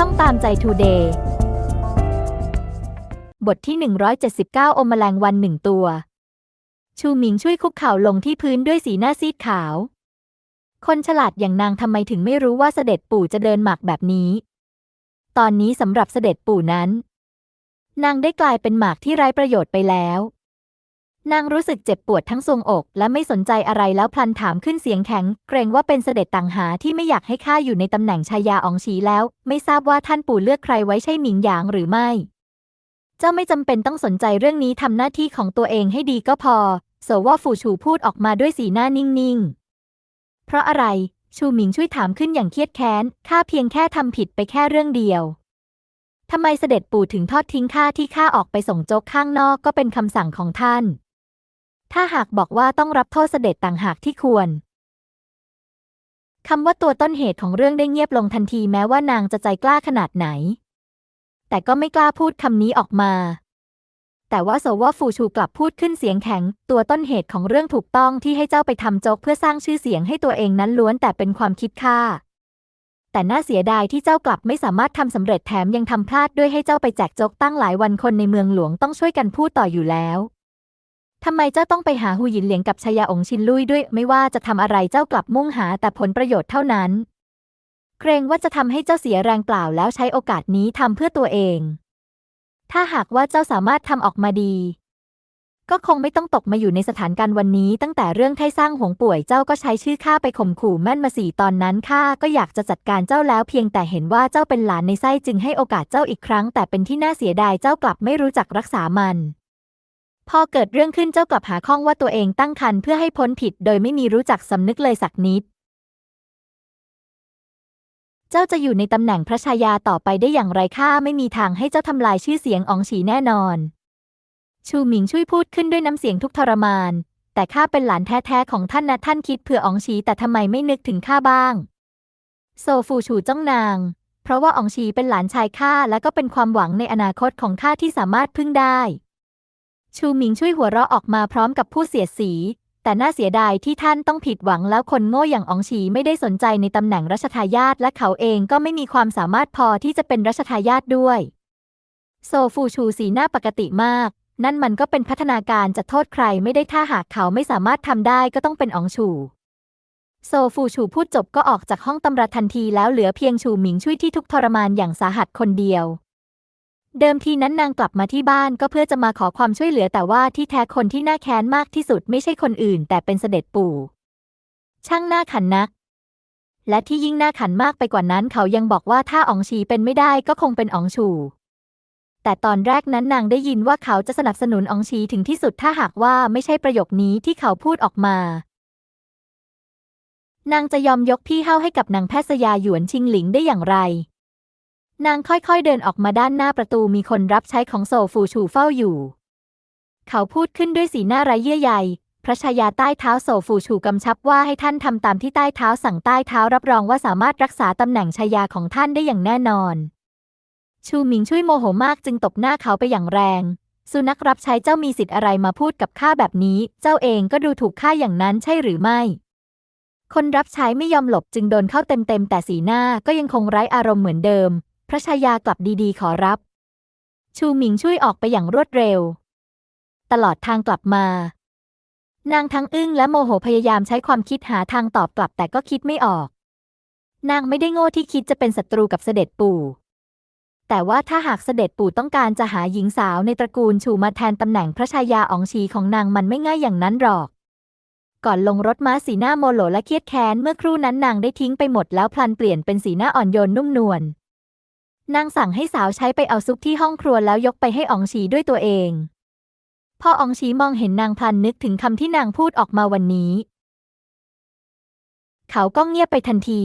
ช่องตามใจทูเดย์บทที่ 179 อมแมลงวันหนึ่งตัว ชูหมิงช่วยคุกเข่าลงที่พื้นด้วยสีหน้าซีดขาว คนฉลาดอย่างนางทำไมถึงไม่รู้ว่าเสด็จปู่จะเดินหมากแบบนี้ ตอนนี้สำหรับเสด็จปู่นั้น นางได้กลายเป็นหมากที่ไร้ประโยชน์ไปแล้ว นางรู้สึกเจ็บปวดทั้งทรวงอก และไม่สนใจอะไรแล้วพลันถามขึ้นเสียงแข็ง เกรงว่าเป็นเสด็จต่างหาที่ไม่อยากให้ข้าอยู่ในตำแหน่งชายาอองฉีแล้ว ไม่ทราบว่าท่านปู่เลือกใครไว้ใช่หมิงหยางหรือไม่ เจ้าไม่จำเป็นต้องสนใจเรื่องนี้ทำหน้าที่ของตัวเองให้ดีก็พอโสว่าฝูชูพูดออกมาด้วยสีหน้านิ่งๆ เพราะอะไร ชูหมิงช่วยถามขึ้นอย่างเครียดแค้นข้าเพียงแค่ทำผิดไปแค่เรื่องเดียวทำไมเสด็จปู่ถึงทอดทิ้งข้าที่ข้าออกไปส่งโจ๊กข้างนอกก็เป็นคำสั่งของท่าน ถ้าหากบอกว่าต้องรับโทษเสด็จต่างหากที่ควรคำว่าตัวต้นเหตุของเรื่องได้เงียบลงทันทีแม้ว่านางจะใจกล้าขนาดไหน แต่ก็ไม่กล้าพูดคำนี้ออกมา แต่ว่าโซว่าฟูชูกลับพูดขึ้นเสียงแข็ง ตัวต้นเหตุของเรื่องถูกต้องที่ให้เจ้าไปทำโจกเพื่อสร้างชื่อเสียงให้ตัวเองนั้นล้วนแต่เป็นความคิดค่า แต่น่าเสียดายที่เจ้ากลับไม่สามารถทำสำเร็จแถมยังทำพลาดด้วยให้เจ้าไปแจกโจกตั้งหลายวันคนในเมืองหลวงต้องช่วยกันพูดต่ออยู่แล้ว ทำไมเจ้าต้องไปหาหูหยินเหลียงกับชายาองค์ชินลุยด้วย ไม่ว่าจะทำอะไรเจ้ากลับมุ่งหาแต่ผลประโยชน์เท่านั้น เกรงว่าจะทำให้เจ้าเสียแรงเปล่าแล้วใช้โอกาสนี้ทำเพื่อตัวเอง ถ้าหากว่าเจ้าสามารถทำออกมาดี ก็คงไม่ต้องตกมาอยู่ในสถานการณ์วันนี้ ตั้งแต่เรื่องไท่สร้างหวงป่วยเจ้าก็ใช้ชื่อข้าไปข่มขู่แม่นมาสี่ตอนนั้นข้าก็อยากจะจัดการเจ้าแล้ว เพียงแต่เห็นว่าเจ้าเป็นหลานในไส้จึงให้โอกาสเจ้าอีกครั้ง แต่เป็นที่น่าเสียดายเจ้ากลับไม่รู้จักรักษามัน พอเกิดเรื่องขึ้นเจ้ากลับหาข้องว่าตัวเองตั้งครรภ์เพื่อให้พ้นผิดโดยไม่มีรู้จักสำนึกเลยสักนิด เจ้าจะอยู่ในตำแหน่งพระชายาต่อไปได้อย่างไรข้าไม่มีทางให้เจ้าทำลายชื่อเสียงองฉีแน่นอน ชูหมิงช่วยพูดขึ้นด้วยน้ำเสียงทุกทรมาน แต่ข้าเป็นหลานแท้ๆของท่านนะท่านคิดเผื่อองฉีแต่ทำไมไม่นึกถึงข้าบ้าง โซฟูชูจ้องนาง เพราะว่าอองฉีเป็นหลานชายข้าและก็เป็นความหวังในอนาคตของข้าที่สามารถพึ่งได้ ชูหมิงช่วยหัวเราะออกมาพร้อมกับพูดเสียสี แต่น่าเสียดายที่ท่านต้องผิดหวังแล้วคนโง่อย่างอองฉีไม่ได้สนใจในตำแหน่งรัชทายาทและเขาเองก็ไม่มีความสามารถพอที่จะเป็นรัชทายาทด้วย โซฟูชูสีหน้าปกติมาก นั่นมันก็เป็นพัฒนาการจะโทษใครไม่ได้ถ้าหากเขาไม่สามารถทำได้ก็ต้องเป็นอองชูโซฟูชูพูดจบก็ออกจากห้องตำราทันทีแล้วเหลือเพียงชูหมิงช่วยที่ทุกทรมานอย่างสาหัสคนเดียว เดิมทีนั้นนางกลับมาที่บ้านก็เพื่อจะมาขอความช่วยเหลือแต่ว่าที่แท้คนที่น่าแค้นมากที่สุดไม่ใช่คนอื่น แต่เป็นเสด็จปู่ ช่างหน้าขันนัก และที่ยิ่งน่าขันมากไปกว่านั้นเขายังบอกว่าถ้าอองชีเป็นไม่ได้ก็คงเป็นอองชู แต่ตอนแรกนั้นนางได้ยินว่าเขาจะสนับสนุนอองชีถึงที่สุดถ้าหากว่าไม่ใช่ประโยคนี้ที่เขาพูดออกมานางจะยอมยกพี่เฮาให้กับนางแพทย์สยาหยวนชิงหลิงได้อย่างไร นางค่อยๆเดินออกมาด้านหน้าประตูมีคนรับใช้ของโซฟูชูเฝ้าอยู่ เขาพูดขึ้นด้วยสีหน้าไร้เยื่อใย พระชายาใต้เท้าโซฟูชูกำชับว่าให้ท่านทำตามที่ใต้เท้าสั่งใต้เท้ารับรองว่าสามารถรักษาตำแหน่งชายาของท่านได้อย่างแน่นอน ชูหมิงช่วยโมโหมากจึงตบหน้าเขาไปอย่างแรง สุนัขรับใช้เจ้ามีสิทธิ์อะไรมาพูดกับข้าแบบนี้ เจ้าเองก็ดูถูกข้าอย่างนั้นใช่หรือไม่คนรับใช้ไม่ยอมหลบจึงโดนเข้าเต็มๆแต่สีหน้าก็ยังคงไร้อารมณ์เหมือนเดิม พระชายากลับดีๆ ขอรับ ชูหมิงช่วยออกไปอย่างรวดเร็ว ตลอดทางกลับมา นางทั้งอึ้งและโมโหพยายามใช้ความคิดหาทางตอบกลับแต่ก็คิดไม่ออก นางไม่ได้โง่ที่คิดจะเป็นศัตรูกับเสด็จปู่แต่ว่าถ้าหากเสด็จปู่ต้องการจะหาหญิงสาวในตระกูลชูมาแทนตำแหน่งพระชายาอองชีของนางมันไม่ง่ายอย่างนั้นหรอก ก่อนลงรถม้าสีหน้าโมโหและเครียดแค้นเมื่อครู่นั้นนางได้ทิ้งไปหมดแล้วพลันเปลี่ยนเป็นสีหน้าอ่อนโยนนุ่มนวล นางสั่งให้สาวใช้ไปเอาซุปที่ห้องครัวแล้วยกไปให้อองชีด้วยตัวเอง พออองชีมองเห็นนางพลันนึกถึงคำที่นางพูดออกมาวันนี้ เขาก็เงียบไปทันที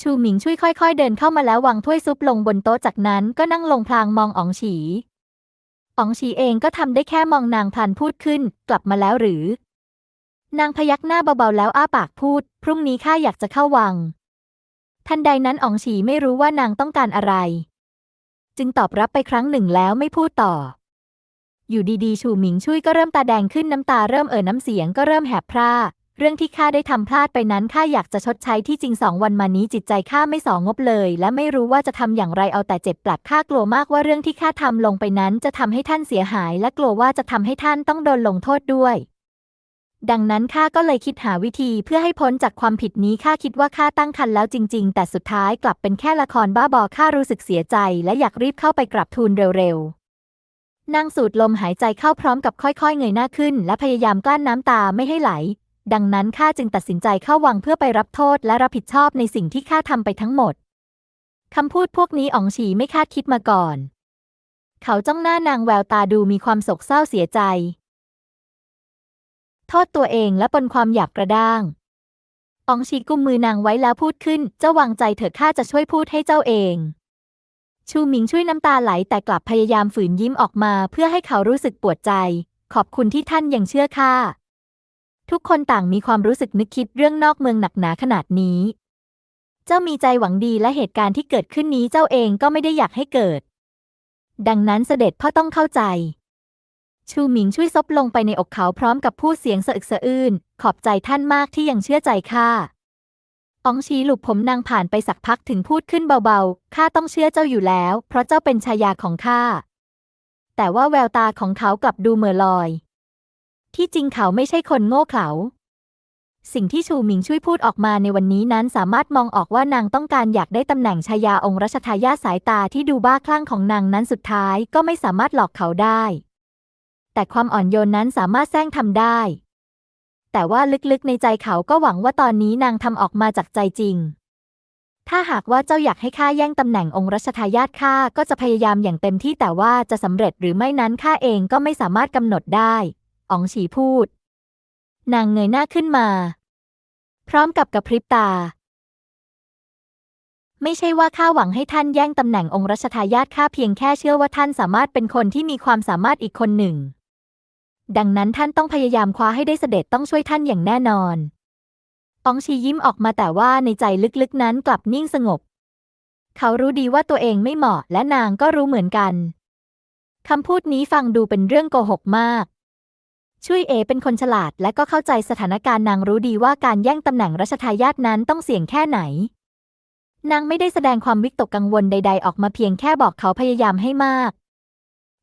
ชูหมิงช่วยค่อยๆ เดินเข้ามาแล้ววางถ้วยซุปลงบนโต๊ะจากนั้นก็นั่งลงพลางมองอองฉีอองฉีเองก็ทำได้แค่มองนางพลันพูดขึ้น กลับมาแล้วหรือ นางพยักหน้าเบาๆแล้วอ้าปากพูด พรุ่งนี้ข้าอยากจะเข้าวัง ทันใดนั้นอ๋องฉีไม่รู้ว่านางต้องการอะไร จึงตอบรับไปครั้งหนึ่งแล้วไม่พูดต่อ อยู่ดีๆ ชูหมิงช่วยก็เริ่มตาแดงขึ้นน้ำตาเริ่มเอ่อน้ำเสียงก็เริ่มแหบพร่าเรื่องที่ข้าได้ทำพลาดไปนั้นข้าอยากจะชดใช้ที่จริงสองวันมานี้จิตใจข้าไม่สองงบเลย และไม่รู้ว่าจะทำอย่างไรเอาแต่เจ็บปลัดข้ากลัวมากว่าเรื่องที่ข้าทำลงไปนั้นจะทำให้ท่านเสียหาย และกลัวว่าจะทำให้ท่านต้องโดนลงโทษด้วย ดังนั้นข้าก็เลยคิดหาวิธีเพื่อให้พ้นจากความผิดนี้ข้าคิดว่าข้าตั้งครรภ์แล้วจริง ๆ แต่สุดท้ายกลับเป็นแค่ละครบ้าบอข้ารู้สึกเสียใจ และอยากรีบเข้าไปกราบทูลเร็วๆนางสูดลมหายใจเข้าพร้อมกับค่อยๆ เงยหน้าขึ้น และพยายามกลั้นน้ำตาไม่ให้ไหล ดังนั้นข้าจึงตัดสินใจเข้าวังเพื่อไปรับโทษและรับผิดชอบในสิ่งที่ข้าทำไปทั้งหมดคำพูดพวกนี้อ๋องฉีไม่คาดคิดมาก่อน เขาจ้องหน้านางแววตาดูมีความโศกเศร้าเสียใจ โทษตัวเองและปนความหยาบกระด้างอองชีกุมมือนางไว้แล้วพูดขึ้น เจ้าวางใจเถอะข้าจะช่วยพูดให้เจ้าเอง ชูหมิงช่วยน้ำตาไหลแต่กลับพยายามฝืนยิ้มออกมาเพื่อให้เขารู้สึกปวดใจ ขอบคุณที่ท่านยังเชื่อข้า ทุกคนต่างมีความรู้สึกนึกคิดเรื่องนอกเมืองหนักหนาขนาดนี้ เจ้ามีใจหวังดีและเหตุการณ์ที่เกิดขึ้นนี้เจ้าเองก็ไม่ได้อยากให้เกิด ดังนั้นเสด็จพ่อต้องเข้าใจ ชูหมิงช่วยซบลงไปในอกเขาพร้อมกับพูดเสียงสะอึกสะอื้น ขอบใจท่านมากที่ยังเชื่อใจข้าอองชีหลุบผมนางผ่านไปสักพักถึงพูดขึ้นเบาๆ ข้าต้องเชื่อเจ้าอยู่แล้ว เพราะเจ้าเป็นชายาของข้า แต่ว่าแววตาของเขากลับดูเหม่อลอย ที่จริงเขาไม่ใช่คนโง่เขลา สิ่งที่ชูหมิงช่วยพูดออกมาในวันนี้นั้นสามารถมองออกว่านางต้องการอยากได้ตำแหน่งชายาองค์รัชทายาทสายตาที่ดูบ้าคลั่งของนางนั้นสุดท้ายก็ไม่สามารถหลอกเขาได้ แต่ความอ่อนโยนนั้นสามารถแซงทำได้ แต่ว่าลึกๆในใจเขาก็หวังว่าตอนนี้นางทำออกมาจากใจจริง ถ้าหากว่าเจ้าอยากให้ข้าแย่งตำแหน่งองค์รัชทายาทข้าก็จะพยายามอย่างเต็มที่แต่ว่าจะสำเร็จหรือไม่นั้นข้าเองก็ไม่สามารถกำหนดได้อ๋องฉีพูด นางเงยหน้าขึ้นมา พร้อมกับกระพริบตาไม่ใช่ว่าข้าหวังให้ท่านแย่งตำแหน่งองค์รัชทายาทข้าเพียงแค่เชื่อว่าท่านสามารถเป็นคนที่มีความสามารถอีกคนหนึ่ง ดังนั้นท่านต้องพยายามคว้าให้ได้เสด็จต้องช่วยท่านอย่างแน่นอนอองชียิ้มออกมาแต่ว่าในใจลึกๆนั้นกลับนิ่งสงบ เขารู้ดีว่าตัวเองไม่เหมาะและนางก็รู้เหมือนกันคำพูดนี้ฟังดูเป็นเรื่องโกหกมาก ช่วยเอเป็นคนฉลาดและก็เข้าใจสถานการณ์นางรู้ดีว่าการแย่งตำแหน่งรัชทายาทนั้นต้องเสี่ยงแค่ไหน นางไม่ได้แสดงความวิตกกังวลใด ๆ ออกมาเพียงแค่บอกเขาพยายามให้มาก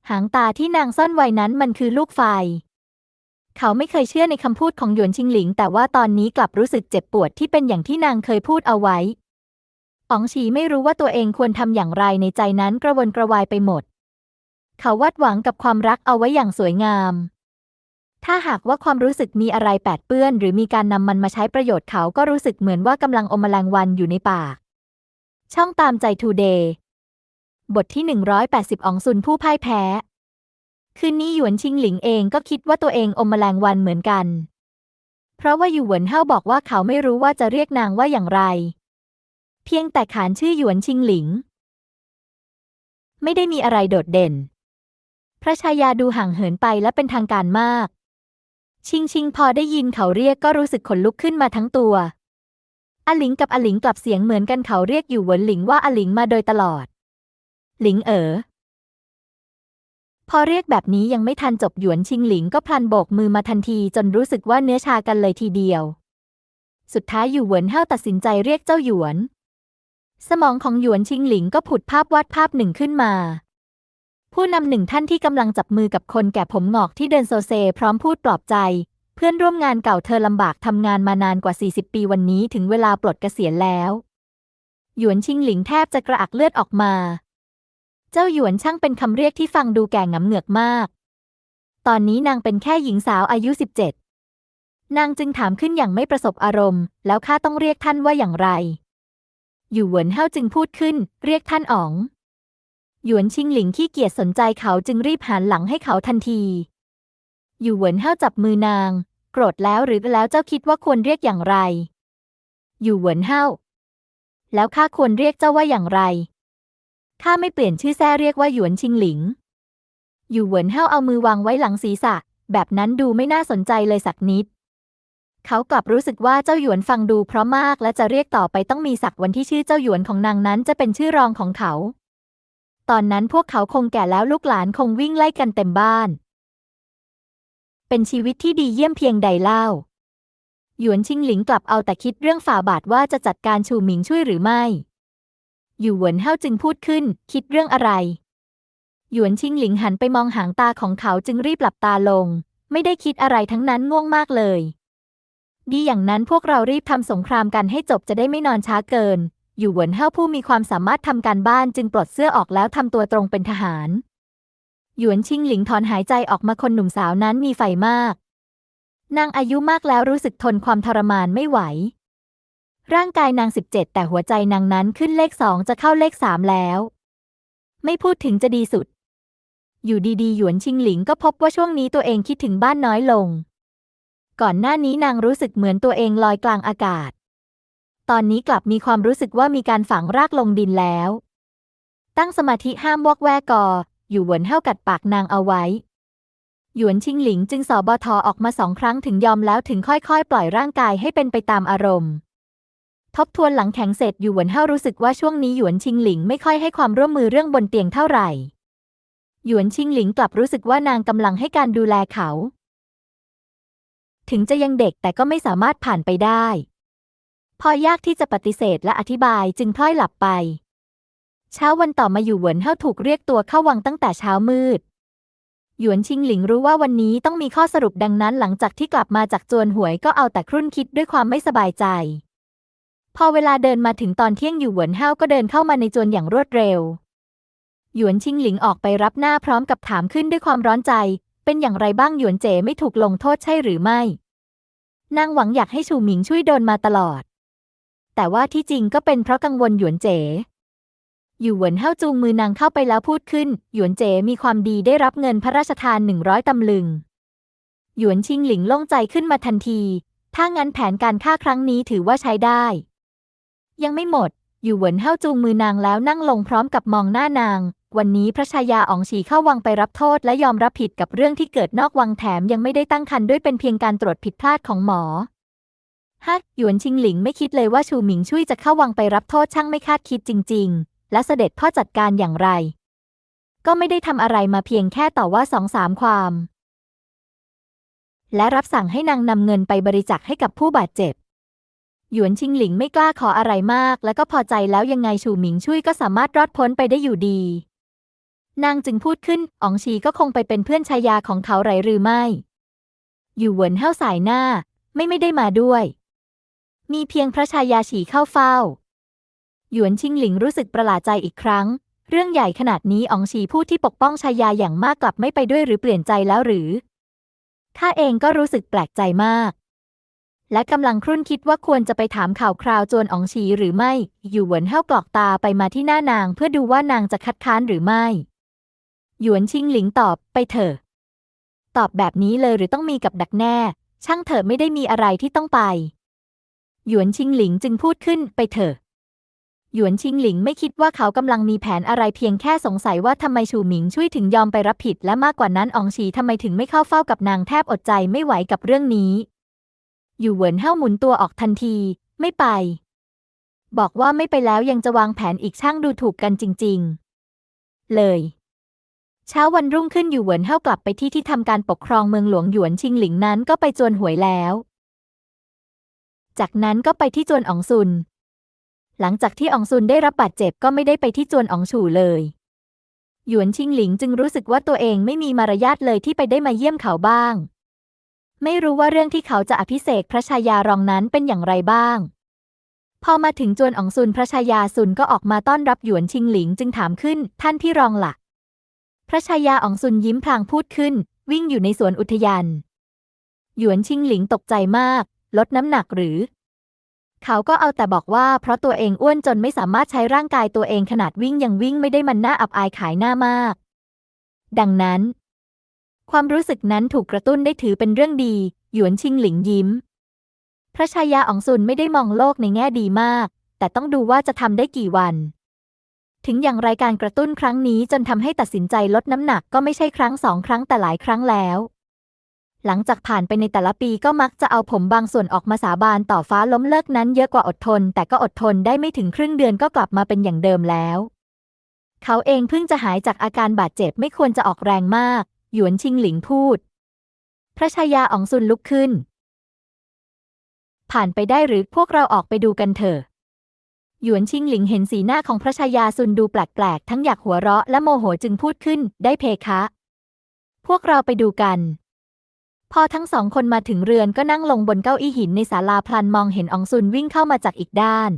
หางตาที่นางซ่อนไว้นั้นมันคือลูกไฟ เขาไม่เคยเชื่อในคำพูดของหยวนชิงหลิง แต่ว่าตอนนี้กลับรู้สึกเจ็บปวดที่เป็นอย่างที่นางเคยพูดเอาไว้อ๋องฉีไม่รู้ว่าตัวเองควรทำอย่างไรในใจนั้นกระวนกระวายไปหมด เขาวาดหวังกับความรักเอาไว้อย่างสวยงาม ถ้าหากว่าความรู้สึกมีอะไรแปดเปื้อน หรือมีการนำมันมาใช้ประโยชน์เขาก็รู้สึกเหมือนว่ากำลังอมแมลงวันอยู่ในปาก ช่องตามใจทูเดย์ บทที่ 180อองซุนผู้พ่ายแพ้ คืนนี้หยวนชิงหลิงเองก็คิดว่าตัวเองอมแมลงวันเหมือนกัน เพราะว่าอยู่เหวินเฮาบอกว่าเขาไม่รู้ว่าจะเรียกนางว่าอย่างไร เพียงแต่ขานชื่อหยวนชิงหลิง ไม่ได้มีอะไรโดดเด่น พระชายาดูห่างเหินไปและเป็นทางการมาก ชิงชิงพอได้ยินเขาเรียกก็รู้สึกขนลุกขึ้นมาทั้งตัวอหลิงกับอหลิงกลับเสียงเหมือนกันเขาเรียกอยู่หวนหลิงว่าอหลิงมาโดยตลอด หลิงเอ๋อพอเรียกแบบนี้ยังไม่ทันจบหยวนชิงหลิงก็พลันโบกมือมาทันทีจนรู้สึกว่าเนื้อชากันเลยทีเดียว สุดท้ายอยู่เหวินเฮาตัดสินใจเรียกเจ้าหยวน สมองของหยวนชิงหลิงก็ผุดภาพวาดภาพหนึ่งขึ้นมา ผู้นำหนึ่งท่านที่กำลังจับมือกับคนแก่ผมหงอกที่เดินโซเซ พร้อมพูดปลอบใจ เพื่อนร่วมงานเก่าเธอลำบากทำงานมานานกว่า 40 ปีวันนี้ถึงเวลาปลดเกษียณแล้ว หยวนชิงหลิงแทบจะกระอักเลือดออกมา เจ้าหยวนช่างเป็นคำเรียกที่ฟังดูแก่งำเหงือกมาก ตอนนี้นางเป็นแค่หญิงสาวอายุ 17 นางจึงถามขึ้นอย่างไม่ประสบอารมณ์ แล้วข้าต้องเรียกท่านว่าอย่างไรอยู่เหวินเฮาจึงพูดขึ้น เรียกท่านอ๋อง หยวนชิงหลิงขี้เกียจสนใจเขาจึงรีบหันหลังให้เขาทันทีอยู่เหวินเฮาจับมือนาง โกรธแล้วหรือแล้วเจ้าคิดว่าควรเรียกอย่างไรอยู่เหวินเฮาแล้วข้าควรเรียกเจ้าว่าอย่างไร ข้าไม่เปลี่ยนชื่อแท้เรียกว่าหยวนชิงหลิง อยู่เหวินเฮาเอามือวางไว้หลังศีรษะ แบบนั้นดูไม่น่าสนใจเลยสักนิด เขากลับรู้สึกว่าเจ้าหยวนฟังดูเพราะมากและจะเรียกต่อไปต้องมีศักวันที่ชื่อเจ้าหยวนของนางนั้นจะเป็นชื่อรองของเขา ตอนนั้นพวกเขาคงแก่แล้วลูกหลานคงวิ่งไล่กันเต็มบ้าน เป็นชีวิตที่ดีเยี่ยมเพียงใดเล่า หยวนชิงหลิงกลับเอาแต่คิดเรื่องฝ่าบาทว่าจะจัดการชูหมิงช่วยหรือไม่ อยู่หวนเฮาจึงพูดขึ้น คิดเรื่องอะไร หยวนชิงหลิงหันไปมองหางตาของเขาจึงรีบหลับตาลง ไม่ได้คิดอะไรทั้งนั้นง่วงมากเลย ดีอย่างนั้นพวกเรารีบทำสงครามกันให้จบจะได้ไม่นอนช้าเกิน อยู่หวนเฮาผู้มีความสามารถทำการบ้านจึงปลดเสื้อออกแล้วทำตัวตรงเป็นทหาร หยวนชิงหลิงถอนหายใจออกมาคนหนุ่มสาวนั้นมีไฟมาก นางอายุมากแล้วรู้สึกทนความทรมานไม่ไหว ร่างกายนางสิบเจ็ดแต่หัวใจนางนั้นขึ้นเลขสองจะเข้าเลขสามแล้ว ไม่พูดถึงจะดีสุด อยู่ดีๆ หยวนชิงหลิงก็พบว่าช่วงนี้ตัวเองคิดถึงบ้านน้อยลง ก่อนหน้านี้นางรู้สึกเหมือนตัวเองลอยกลางอากาศ ตอนนี้กลับมีความรู้สึกว่ามีการฝังรากลงดินแล้ว ตั้งสมาธิห้ามวอกแวกกอ อยู่หวนเห้ากัดปากนางเอาไว้หยวนชิงหลิงจึงสอบอทอออกมาสองครั้งถึงยอมแล้วถึงค่อยๆ ปล่อยร่างกายให้เป็นไปตามอารมณ์ ทบทวนหลังแข็งเสร็จอยู่วนเห้ารู้สึกว่าช่วงนี้หยวนชิงหลิงไม่ค่อยให้ความร่วมมือเรื่องบนเตียงเท่าไหร่หยวนชิงหลิงกลับรู้สึกว่านางกำลังให้การดูแลเขา ถึงจะยังเด็กแต่ก็ไม่สามารถผ่านไปได้ พอยากที่จะปฏิเสธและอธิบายจึงพล่อยหลับไป เช้าวันต่อมาอยู่หวนเฮาถูกเรียกตัวเข้าวังตั้งแต่เช้ามืด หยวนชิงหลิงรู้ว่าวันนี้ต้องมีข้อสรุปดังนั้นหลังจากที่กลับมาจากจวนหวยก็เอาแต่ครุ่นคิดด้วยความไม่สบายใจ พอเวลาเดินมาถึงตอนเที่ยงอยู่หวนเฮาก็เดินเข้ามาในจวนอย่างรวดเร็ว หยวนชิงหลิงออกไปรับหน้าพร้อมกับถามขึ้นด้วยความร้อนใจ เป็นอย่างไรบ้างหยวนเจ๋ไม่ถูกลงโทษใช่หรือไม่ นางหวังอยากให้ชูหมิงช่วยโดนมาตลอด แต่ว่าที่จริงก็เป็นเพราะกังวลหยวนเจ๋อยู่หวนเฮาจูงมือนางเข้าไปแล้วพูดขึ้น หยวนเจ๋มีความดีได้รับเงินพระราชทานหนึ่งร้อยตำลึง หยวนชิงหลิงโล่งใจขึ้นมาทันที ถ้างั้นแผนการฆ่าครั้งนี้ถือว่าใช้ได้ ยังไม่หมด อยู่เหวินเฮาจูงมือนางแล้วนั่งลงพร้อมกับมองหน้านาง วันนี้พระชายาอ๋องฉีเข้าวังไปรับโทษและยอมรับผิดกับเรื่องที่เกิดนอกวังแถมยังไม่ได้ตั้งครรภ์ด้วยเป็นเพียงการตรวจผิดพลาดของหมอฮักหยวนชิงหลิงไม่คิดเลยว่าชูหมิงช่วยจะเข้าวังไปรับโทษช่างไม่คาดคิดจริง ๆ และเสด็จพ่อจัดการอย่างไร ก็ไม่ได้ทำอะไรมาเพียงแค่ต่อว่าสองสามความ และรับสั่งให้นางนำเงินไปบริจาคให้กับผู้บาดเจ็บ หยวนชิงหลิงไม่กล้าขออะไรมาก และก็พอใจแล้วยังไงชูหมิงช่วยก็สามารถรอดพ้นไปได้อยู่ดี นางจึงพูดขึ้นอ๋องชีก็คงไปเป็นเพื่อนชายาของเขาไรหรือไม่ อยู่หวนเห้าสายหน้า ไม่ไม่ได้มาด้วย มีเพียงพระชายาฉีเข้าเฝ้า หยวนชิงหลิงรู้สึกประหลาดใจอีกครั้ง เรื่องใหญ่ขนาดนี้อองฉีผู้ที่ปกป้องชายาอย่างมากกลับไม่ไปด้วยหรือเปลี่ยนใจแล้วหรือข้าเองก็รู้สึกแปลกใจมาก และกำลังครุ่นคิดว่าควรจะไปถามข่าวคราวจวนอองฉีหรือไม่ อยู่หวนเห้ากรอกตาไปมาที่หน้านางเพื่อดูว่านางจะคัดค้านหรือไม่ หยวนชิงหลิงตอบไปเถอะ ตอบแบบนี้เลยหรือต้องมีกับดักแน่ ช่างเถอะไม่ได้มีอะไรที่ต้องไป หยวนชิงหลิงจึงพูดขึ้นไปเถอะ หยวนชิงหลิงไม่คิดว่าเขากำลังมีแผนอะไรเพียงแค่สงสัยว่าทำไมชูหมิงช่วยถึงยอมไปรับผิด และมากกว่านั้นอองฉีทำไมถึงไม่เข้าเฝ้ากับนางแทบอดใจไม่ไหวกับเรื่องนี้ อยู่เหวินเห้าหมุนตัวออกทันที ไม่ไป บอกว่าไม่ไปแล้วยังจะวางแผนอีกช่างดูถูกกันจริง ๆ เลย เช้าวันรุ่งขึ้นอยู่เหวินเห้ากลับไปที่ที่ทำการปกครองเมืองหลวงหยวนชิงหลิงนั้นก็ไปจวนหวยแล้ว จากนั้นก็ไปที่จวนอองซุน หลังจากที่อองซุนได้รับบาดเจ็บก็ไม่ได้ไปที่จวนอองฉู่เลยหยวนชิงหลิงจึงรู้สึกว่าตัวเองไม่มีมารยาทเลยที่ไปได้มาเยี่ยมเขาบ้าง ไม่รู้ว่าเรื่องที่เขาจะอภิเษกพระชายารองนั้นเป็นอย่างไรบ้าง พอมาถึงจวนอองซุนพระชายาซุนก็ออกมาต้อนรับหยวนชิงหลิงจึงถามขึ้นท่านพี่รองหลักพระชายาอองซุนยิ้มพลางพูดขึ้น วิ่งอยู่ในสวนอุทยานหยวนชิงหลิงตกใจมาก ลดน้ำหนักหรือ เขาก็เอาแต่บอกว่าเพราะตัวเองอ้วนจนไม่สามารถใช้ร่างกายตัวเองขนาดวิ่งยังวิ่งไม่ได้มันน่าอับอายขายหน้ามาก ดังนั้น ความรู้สึกนั้นถูกกระตุ้นได้ถือเป็นเรื่องดี หยวนชิงหลิงยิ้ม พระชายาอองซุนไม่ได้มองโลกในแง่ดีมาก แต่ต้องดูว่าจะทำได้กี่วัน ถึงอย่างไรการกระตุ้นครั้งนี้จนทำให้ตัดสินใจลดน้ำหนักก็ไม่ใช่ครั้งสองครั้งแต่หลายครั้งแล้ว หลังจากผ่านไปในแต่ละปีก็มักจะเอาผมบางส่วนออกมาสาบานต่อฟ้าล้มเลิกนั้นเยอะกว่าอดทน แต่ก็อดทนได้ไม่ถึงครึ่งเดือนก็กลับมาเป็นอย่างเดิมแล้วเขาเองเพิ่งจะหายจากอาการบาดเจ็บไม่ควรจะออกแรงมาก หยวนชิงหลิงพูด พระชายาอองซุนลุกขึ้น ผ่านไปได้หรือพวกเราออกไปดูกันเถอะ หยวนชิงหลิงเห็นสีหน้าของพระชายาซุนดูแปลกๆ ทั้งอยากหัวเราะและโมโหจึงพูดขึ้น ได้เพคะ พวกเราไปดูกัน พอทั้งสองคนมาถึงเรือนก็นั่งลงบนเก้าอี้หินในศาลาพลันมองเห็นอองซุนวิ่งเข้ามาจากอีกด้าน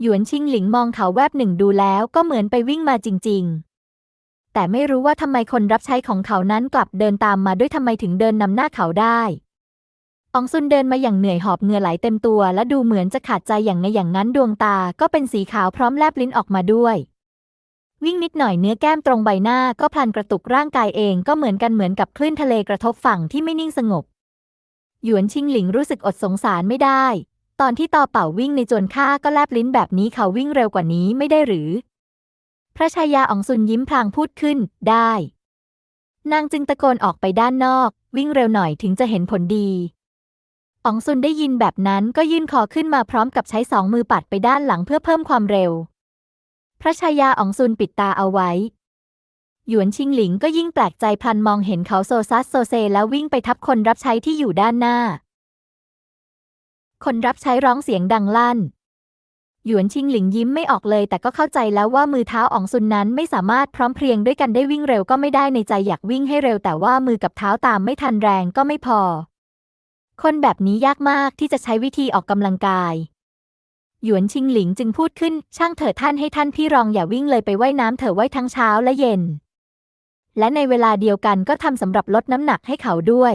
หยวนชิงหลิงมองเขาแวบหนึ่งดูแล้วก็เหมือนไปวิ่งมาจริง ๆ แต่ไม่รู้ว่าทำไมคนรับใช้ของเขานั้นกลับเดินตามมาด้วยทำไมถึงเดินนำหน้าเขาได้ อองซุนเดินมาอย่างเหนื่อยหอบเหงื่อไหลเต็มตัว และดูเหมือนจะขาดใจอย่างในอย่างนั้นดวงตาก็เป็นสีขาวพร้อมแลบลิ้นออกมาด้วย วิ่งนิดหน่อยเนื้อแก้มตรงใบหน้าก็พลันกระตุกร่างกายเองก็เหมือนกันเหมือนกับคลื่นทะเลกระทบฝั่งที่ไม่นิ่งสงบหยวนชิงหลิงรู้สึกอดสงสารไม่ได้ ตอนที่ต่อเป่าวิ่งในจวนข้าก็แลบลิ้นแบบนี้เขาวิ่งเร็วกว่านี้ไม่ได้หรือ พระชายาอองซุนยิ้มพลางพูดขึ้น ได้ นางจึงตะโกนออกไปด้านนอก วิ่งเร็วหน่อยถึงจะเห็นผลดีอองซุนได้ยินแบบนั้นก็ยื่นคอขึ้นมาพร้อมกับใช้สองมือปัดไปด้านหลังเพื่อเพิ่มความเร็ว พระชายาอองซุนปิดตาเอาไว้ หยวนชิงหลิงก็ยิ่งแปลกใจพลันมองเห็นเขาโซซัสโซเซแล้ววิ่งไปทับคนรับใช้ที่อยู่ด้านหน้า คนรับใช้ร้องเสียงดังลั่น หยวนชิงหลิงยิ้มไม่ออกเลย แต่ก็เข้าใจแล้วว่ามือเท้าอองซุนนั้นไม่สามารถพร้อมเพรียงด้วยกันได้วิ่งเร็วก็ไม่ได้ในใจอยากวิ่งให้เร็ว แต่ว่ามือกับเท้าตามไม่ทันแรงก็ไม่พอ คนแบบนี้ยากมากที่จะใช้วิธีออกกำลังกาย หยวนชิงหลิงจึงพูดขึ้น ช่างเถิดท่านให้ท่านพี่รองอย่าวิ่งเลยไปไว่ายน้ำเถอะไว่ายทั้งเช้าและเย็น และในเวลาเดียวกันก็ทำสำหรับลดน้ำหนักให้เขาด้วย